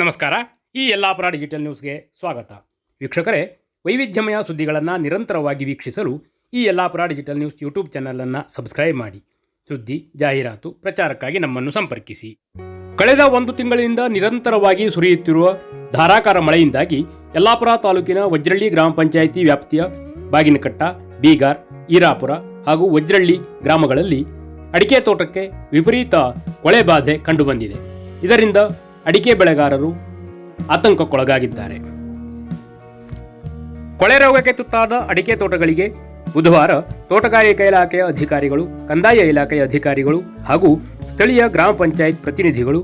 ನಮಸ್ಕಾರ. ಈ ಯಲ್ಲಾಪುರ ಡಿಜಿಟಲ್ ನ್ಯೂಸ್ಗೆ ಸ್ವಾಗತ. ವೀಕ್ಷಕರೇ, ವೈವಿಧ್ಯಮಯ ಸುದ್ದಿಗಳನ್ನು ನಿರಂತರವಾಗಿ ವೀಕ್ಷಿಸಲು ಈ ಯಲ್ಲಾಪುರ ಡಿಜಿಟಲ್ ನ್ಯೂಸ್ ಯೂಟ್ಯೂಬ್ ಚಾನಲನ್ನು ಸಬ್ಸ್ಕ್ರೈಬ್ ಮಾಡಿ. ಸುದ್ದಿ, ಜಾಹೀರಾತು, ಪ್ರಚಾರಕ್ಕಾಗಿ ನಮ್ಮನ್ನು ಸಂಪರ್ಕಿಸಿ. ಕಳೆದ ಒಂದು ತಿಂಗಳಿನಿಂದ ನಿರಂತರವಾಗಿ ಸುರಿಯುತ್ತಿರುವ ಧಾರಾಕಾರ ಮಳೆಯಿಂದಾಗಿ ಯಲ್ಲಾಪುರ ತಾಲೂಕಿನ ವಜ್ರಳ್ಳಿ ಗ್ರಾಮ ಪಂಚಾಯಿತಿ ವ್ಯಾಪ್ತಿಯ ಬಾಗಿನಕಟ್ಟ, ಬೀಗಾರ್, ಈರಾಪುರ ಹಾಗೂ ವಜ್ರಳ್ಳಿ ಗ್ರಾಮಗಳಲ್ಲಿ ಅಡಿಕೆ ತೋಟಕ್ಕೆ ವಿಪರೀತ ಕೊಳೆ ಬಾಧೆ ಕಂಡುಬಂದಿದೆ. ಇದರಿಂದ ಅಡಿಕೆ ಬೆಳೆಗಾರರು ಆತಂಕಕ್ಕೊಳಗಾಗಿದ್ದಾರೆ. ಕೊಳೆ ರೋಗಕ್ಕೆ ತುತ್ತಾದ ಅಡಿಕೆ ತೋಟಗಳಿಗೆ ಬುಧವಾರ ತೋಟಗಾರಿಕಾ ಇಲಾಖೆಯ ಅಧಿಕಾರಿಗಳು, ಕಂದಾಯ ಇಲಾಖೆಯ ಅಧಿಕಾರಿಗಳು ಹಾಗೂ ಸ್ಥಳೀಯ ಗ್ರಾಮ ಪಂಚಾಯತ್ ಪ್ರತಿನಿಧಿಗಳು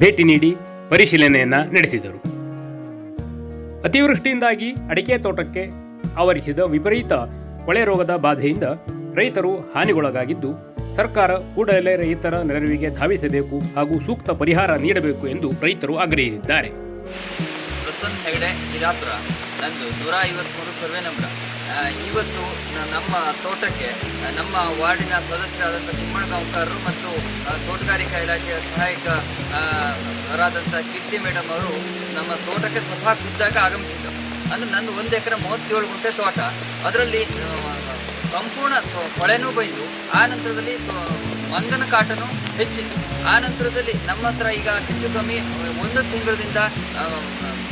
ಭೇಟಿ ನೀಡಿ ಪರಿಶೀಲನೆಯನ್ನ ನಡೆಸಿದರು. ಅತಿವೃಷ್ಟಿಯಿಂದಾಗಿ ಅಡಿಕೆ ತೋಟಕ್ಕೆ ಆವರಿಸಿದ ವಿಪರೀತ ಕೊಳೆ ರೋಗದ ಬಾಧೆಯಿಂದ ರೈತರು ಹಾನಿಗೊಳಗಾಗಿದ್ದು ಸರ್ಕಾರ ಕೂಡಲೇ ರೈತರ ನೆರವಿಗೆ ಧಾವಿಸಬೇಕು ಹಾಗೂ ಸೂಕ್ತ ಪರಿಹಾರ ನೀಡಬೇಕು ಎಂದು ರೈತರು ಆಗ್ರಹಿಸಿದ್ದಾರೆ. ಪ್ರಸನ್ನ ಹೆಗಡೆ ಹಿರಾಪುರ ನಂದು ನೂರ ಐವತ್ತ್ಮೂರು ಸರ್ವೆ ನಂಬರ್. ಇವತ್ತು ನಮ್ಮ ತೋಟಕ್ಕೆ ನಮ್ಮ ವಾರ್ಡಿನ ಸದಸ್ಯರಾದಂಥ ತಿಮ್ಮಣ್ಣಗಾಂವ್ಕರರು ಮತ್ತು ತೋಟಗಾರಿಕಾ ಇಲಾಖೆಯ ಸಹಾಯಕ ಅವರಾದಂಥ ರಾದಂಥ ಕೀರ್ತಿ ಮೇಡಮ್ ಅವರು ನಮ್ಮ ತೋಟಕ್ಕೆ ಸ್ವತಃ ಖುದ್ದಾಗ ಆಗಮಿಸಿದ್ದರು. ಅಂದರೆ ನಂದು ಒಂದು ಎಕರೆ ಮೂವತ್ತೇಳು ಗುಂಟೆ ತೋಟ. ಅದರಲ್ಲಿ ಸಂಪೂರ್ಣ ಕೊಳೆನೂ ಬೈದು ಆ ನಂತರದಲ್ಲಿ ಮಂಗನ ಕಾಟನು ಹೆಚ್ಚಿತ್ತು. ಆ ನಂತರದಲ್ಲಿ ನಮ್ಮ ಹತ್ರ ಈಗ ಹೆಚ್ಚು ಕಮ್ಮಿ ಒಂದು ತಿಂಗಳಿಂದ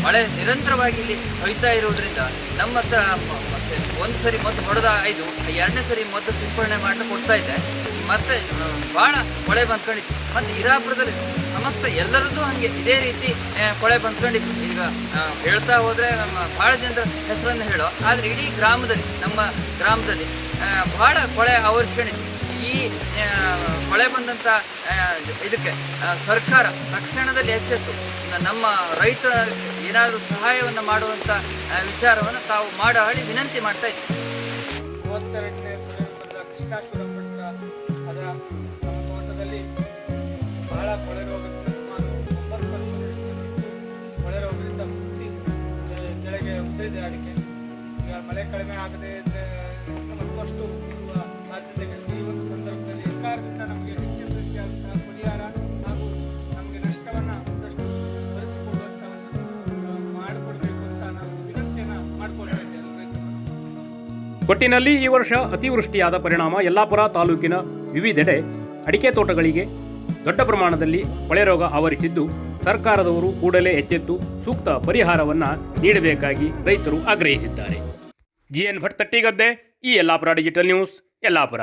ಮಳೆ ನಿರಂತರವಾಗಿ ಇಲ್ಲಿ ಹೊಯ್ತಾ ಇರುವುದರಿಂದ ನಮ್ಮ ಹತ್ರ ಮತ್ತೆ ಒಂದು ಸರಿ ಮದ್ದು ಹೊಡೆದ ಐದು ಎರಡನೇ ಸರಿ ಮದ್ದು ಸಿಂಪಡಣೆ ಮಾಡಿ ಕೊಡ್ತಾ ಇದೆ ಮತ್ತೆ ಭಾಳ ಕೊಳೆ ಬಂದ್ಕೊಂಡಿತ್ತು. ಮತ್ತೆ ಇರಾಪುರದಲ್ಲಿ ಸಮಸ್ತ ಎಲ್ಲರದ್ದು ಹಾಗೆ ಇದೇ ರೀತಿ ಕೊಳೆ ಬಂದ್ಕೊಂಡಿತ್ತು. ಈಗ ಹೇಳ್ತಾ ಹೋದರೆ ಭಾಳ ಜನರ ಹೆಸರನ್ನು ಹೇಳೋ, ಆದರೆ ಇಡೀ ಗ್ರಾಮದಲ್ಲಿ, ನಮ್ಮ ಗ್ರಾಮದಲ್ಲಿ ಭಾಳ ಕೊಳೆ ಆವರಿಸ್ಕೊಂಡಿತ್ತು ಈ ಕೊಳೆ ಬಂದಂಥ ಇದಕ್ಕೆ ಸರ್ಕಾರ ತಕ್ಷಣದಲ್ಲಿ ಎಚ್ಚೆತ್ತು. ನಮ್ಮ ರೈತ ಏನಾದರೂ ಸಹಾಯವನ್ನು ಮಾಡುವಂಥ ವಿಚಾರವನ್ನು ತಾವು ಮಾಡೋ ಹಳಿ ವಿನಂತಿ ಮಾಡ್ತಾ ಇದ್ದೀವಿ ಮೂವತ್ತೆರಡನೇ ಬಹಳ ಕಡಿಮೆ ಆಗದೆ ಇದ್ರೆ ಈ ಒಟ್ಟಿನಲ್ಲಿ ಈ ವರ್ಷ ಅತಿವೃಷ್ಟಿಯಾದ ಪರಿಣಾಮ ಯಲ್ಲಾಪುರ ತಾಲೂಕಿನ ವಿವಿಧೆಡೆ ಅಡಿಕೆ ತೋಟಗಳಿಗೆ ದೊಡ್ಡ ಪ್ರಮಾಣದಲ್ಲಿ ಕೊಳೆ ರೋಗ ಆವರಿಸಿದ್ದು, ಸರ್ಕಾರದವರು ಕೂಡಲೇ ಎಚ್ಚೆತ್ತು ಸೂಕ್ತ ಪರಿಹಾರವನ್ನು ನೀಡಬೇಕಾಗಿ ರೈತರು ಆಗ್ರಹಿಸಿದ್ದಾರೆ. ಜಿಎನ್ ಭಟ್ ತಟ್ಟಿಗದ್ದೆ. ಈ ಯಲ್ಲಾಪುರ ಡಿಜಿಟಲ್ ನ್ಯೂಸ್ ಯಲ್ಲಾಪುರ